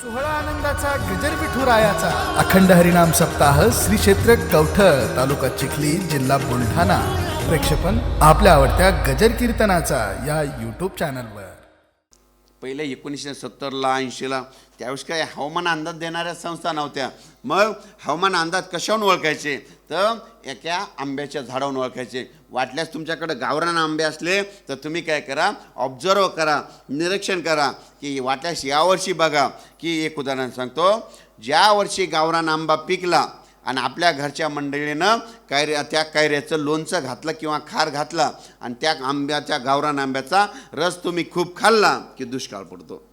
सोहळा आनंदाचा गजर विठुरायाचा अखंड हरिनाम सप्ताह श्री क्षेत्र कवठळ तालुका चिखली जिल्हा बुलढाणा. प्रेक्षेपण आपल्या आवडत्या गजर कीर्तनाचा या यूट्यूब चॅनलवर पहिले एकोणीसशे सत्तरला ऐंशीला त्यावेळेस काय हवामान अंदाज देणाऱ्या संस्था नव्हत्या. मग हवामान अंदाज कशावरून ओळखायचे? तर एका आंब्याच्या झाडावरून ओळखायचे. वाटल्यास तुमच्याकडे गावरान आंबे असले तर तुम्ही काय करा? ऑब्झर्व करा निरीक्षण करा की वाटल्यास यावर्षी बघा. की एक उदाहरण सांगतो. ज्या वर्षी गावरान आंबा पिकला आणि आपल्या घरच्या मंडळीनं कैऱ्या त्या कैऱ्याचं लोणचं घातलं किंवा खार घातला आणि त्या आंब्याच्या गावरान आंब्याचा रस तुम्ही खूप खाल्ला की दुष्काळ पडतो.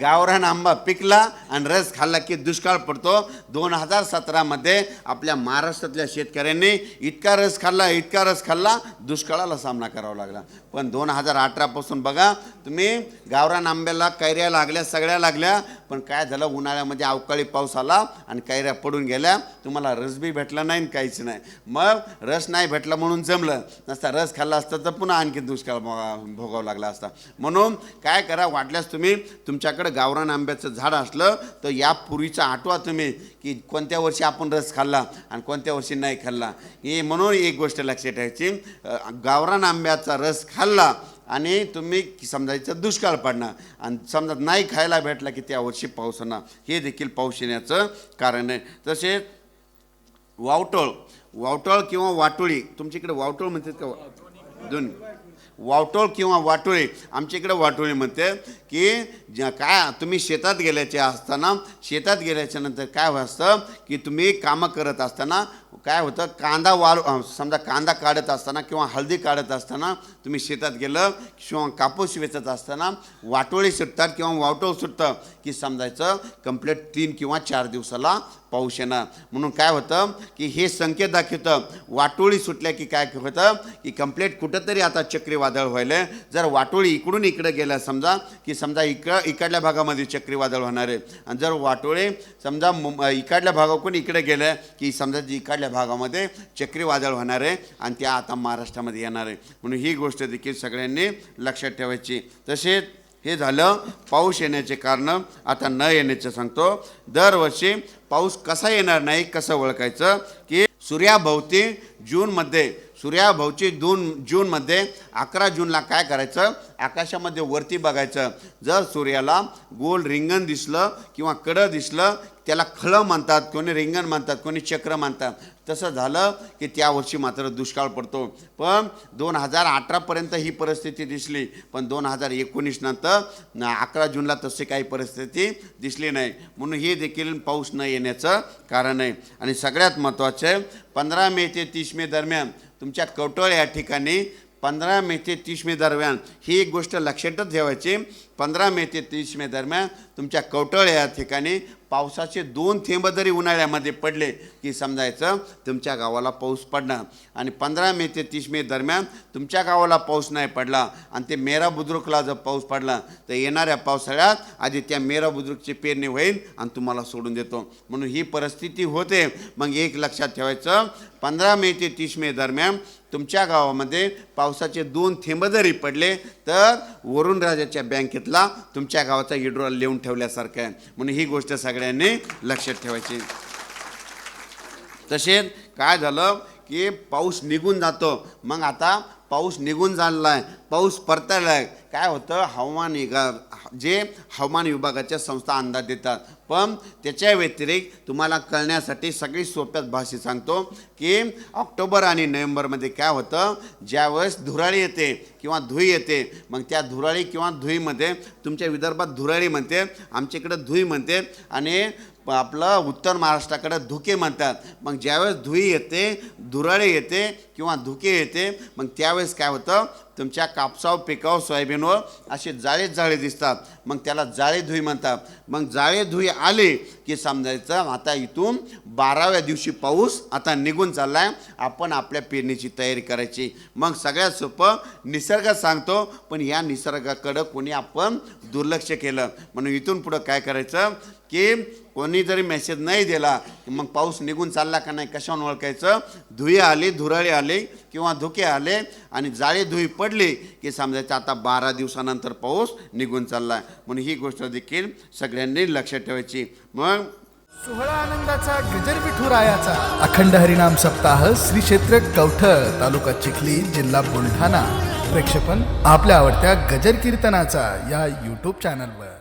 गावरान आंबा पिकला आणि रस खाल्ला की दुष्काळ पडतो. दोन हजार सतरामध्ये आपल्या महाराष्ट्रातल्या शेतकऱ्यांनी इतका रस खाल्ला इतका रस खाल्ला दुष्काळाला सामना करावा लागला. पण दोन हजार अठरापासून बघा तुम्ही गावरान आंब्याला कैऱ्या लागल्या सगळ्या लागल्या पण काय झालं? उन्हाळ्यामध्ये अवकाळी पाऊस आला आणि कैऱ्या पडून गेल्या. तुम्हाला रस बी भेटला नाही आणि काहीच नाही. मग रस नाही भेटला म्हणून जमलं. नसता रस खाल्ला असता तर पुन्हा आणखी दुष्काळ भोगा- भोगावा लागला असता. म्हणून काय करा वाटल्यास तुम्ही तुमच्याकडे गावरान आंब्याचं झाड असलं तर या पूर्वीचा आठवा तुम्ही की कोणत्या वर्षी आपण रस खाल्ला आणि कोणत्या वर्षी नाही खाल्ला. हे म्हणून एक गोष्ट लक्षात ठेवायची. गावरान आंब्याचा रस खाल्ला आणि तुम्ही समजायचं दुष्काळ पडणार आणि समजा नाही खायला भेटला की त्या वर्षी पाऊस होणार हे देखील पाऊस येण्याचं कारण आहे. तसेच वावटळ वावटळ किंवा वाटोळी तुमच्याकडे वावटळ म्हणतात का? दोन वावटोळ किंवा वाटोळी आमच्या इकडे वाटोळी म्हणते की ज्या काय तुम्ही शेतात गेल्याचे असताना शेतात गेल्याच्यानंतर काय असतं की तुम्ही कामं करत असताना काय होतं कांदा वाळ समजा कांदा काढत असताना किंवा हळदी काढत असताना तुम्ही शेतात गेलं किंवा कापूस वेचत असताना वाटोळी सुटतात किंवा वावटोळ सुटतं की समजायचं कंप्लीट तीन किंवा चार दिवसाला पाऊस येणार म्हणून काय होतं की हे संकेत दाखवतं. वाटोळी सुटल्या की काय होतं की कंप्लेट कुठंतरी आता चक्रीवादळ व्हायलं जर वाटोळी इकडून इकडं गेल्या समजा की समजा इकडं इकडल्या भागामध्ये चक्रीवादळ होणार आहे. आणि जर वाटोळी समजा मुं इकडल्या भागाकडून इकडे गेलं की समजा जी इकडल्या भागामध्ये चक्रीवादळ होणार आहे आणि त्या आता महाराष्ट्रामध्ये येणार आहे. म्हणून ही गोष्ट देखील सगळ्यांनी लक्षात ठेवायची. तसेच हे झालं पाऊस येण्याचे कारण आता न येण्याचं सांगतो. दरवर्षी पाऊस कसा येणार नाही कसं ओळखायचं? की सूर्याभोवती जूनमध्ये सूर्याभाऊची दोन जूनमध्ये अकरा जूनला काय करायचं? आकाशामध्ये वरती बघायचं. जर सूर्याला गोल रिंगण दिसलं किंवा कडं दिसलं त्याला खळं म्हणतात कोणी रिंगण म्हणतात कोणी चक्र म्हणतात. तसं झालं की त्या वर्षी मात्र दुष्काळ पडतो. पण दोन हजार अठरापर्यंत ही परिस्थिती दिसली. पण दोन हजार एकोणीस नंतर अकरा जूनला तशी काही परिस्थिती दिसली नाही. म्हणून हे देखील पाऊस न येण्याचं कारण आहे. आणि सगळ्यात महत्त्वाचं पंधरा मे ते तीस मे दरम्यान तुमच्या कवटळ या ठिकाणी पंधरा मे ते तीस मे दरम्यान ही एक गोष्ट लक्षातच ठेवायची. पंधरा मे ते तीस मे दरम्यान तुमच्या कवटळ या ठिकाणी पावसाचे दोन थेंब जरी उन्हाळ्यामध्ये पडले की समजायचं तुमच्या गावाला पाऊस पडणार. आणि पंधरा मे ते तीस मे दरम्यान तुमच्या गावाला पाऊस नाही पडला आणि ते मेरा बुद्रुकला जर पाऊस पडला तर येणाऱ्या पावसाळ्यात आधी त्या मेरा बुद्रुकची पेरणी होईल आणि तुम्हाला सोडून देतो. म्हणून ही परिस्थिती होते. मग एक लक्षात ठेवायचं पंधरा मे ते तीस मे दरम्यान तुमच्या गावामध्ये पावसाचे दोन थेंब जरी पडले तर वरुणराजाच्या बँकेत घेतला तुमच्या गावाचा इड्रोल लिहून ठेवल्यासारखं आहे. म्हणून ही गोष्ट सगळ्यांनी लक्षात ठेवायची. तसेच काय झालं की पाऊस निघून जातो. मग आता पाऊस निघून झालेला आहे. पाऊस परतायला आहे काय होतं? हवामान विभाग जे हवामान विभागाच्या संस्था अंदाज देतात. पण त्याच्या व्यतिरिक्त तुम्हाला कळण्यासाठी सगळी सोप्यात भाषेत सांगतो की ऑक्टोबर आणि नोव्हेंबरमध्ये काय होतं? ज्यावेळेस धुराळी येते किंवा धुई येते मग त्या धुराळी किंवा धुईमध्ये तुमच्या विदर्भात धुराळी म्हणते आमच्या इकडं धुई म्हणते आणि प- आपलं उत्तर महाराष्ट्राकडे धुके म्हणतात. मग ज्यावेळेस धुई येते धुराळे येते किंवा धुके येते मग त्यावेळेस काय होतं? तुमच्या कापसावर पिकावर सोयाबीनवर असे जाळे जाळे दिसतात. मग त्याला जाळे धुई म्हणतात. मग जाळे धुई आले की समजायचं आता इथून बाराव्या दिवशी पाऊस आता निघून चालला आहे आपण आपल्या पेरणीची तयारी करायची. मग सगळ्यात सोपं निसर्ग सांगतो पण या निसर्गाकडं कोणी आपण दुर्लक्ष केलं. म्हणून इथून पुढं काय करायचं? की कोणी जरी मेसेज नाही दिला की मग पाऊस निघून चालला का नाही कशावर ओळखायचं? धुई आली धुराळी आली किंवा धुके आले आणि जाळी धुई पडली की समजायचं आता बारा दिवसानंतर पाऊस निघून चालला म्हणून ही गोष्ट देखील सगळ्यांनी लक्षात ठेवायची. मग सोहळा आनंदाचा गजर विठुरायाचा. अखंड हरिनाम सप्ताह श्री क्षेत्र कवठळ तालुका चिखली जिल्हा बुलढाणा. प्रेक्षेपण आपल्या आवडत्या गजर कीर्तनाचा या यूट्यूब चॅनलवर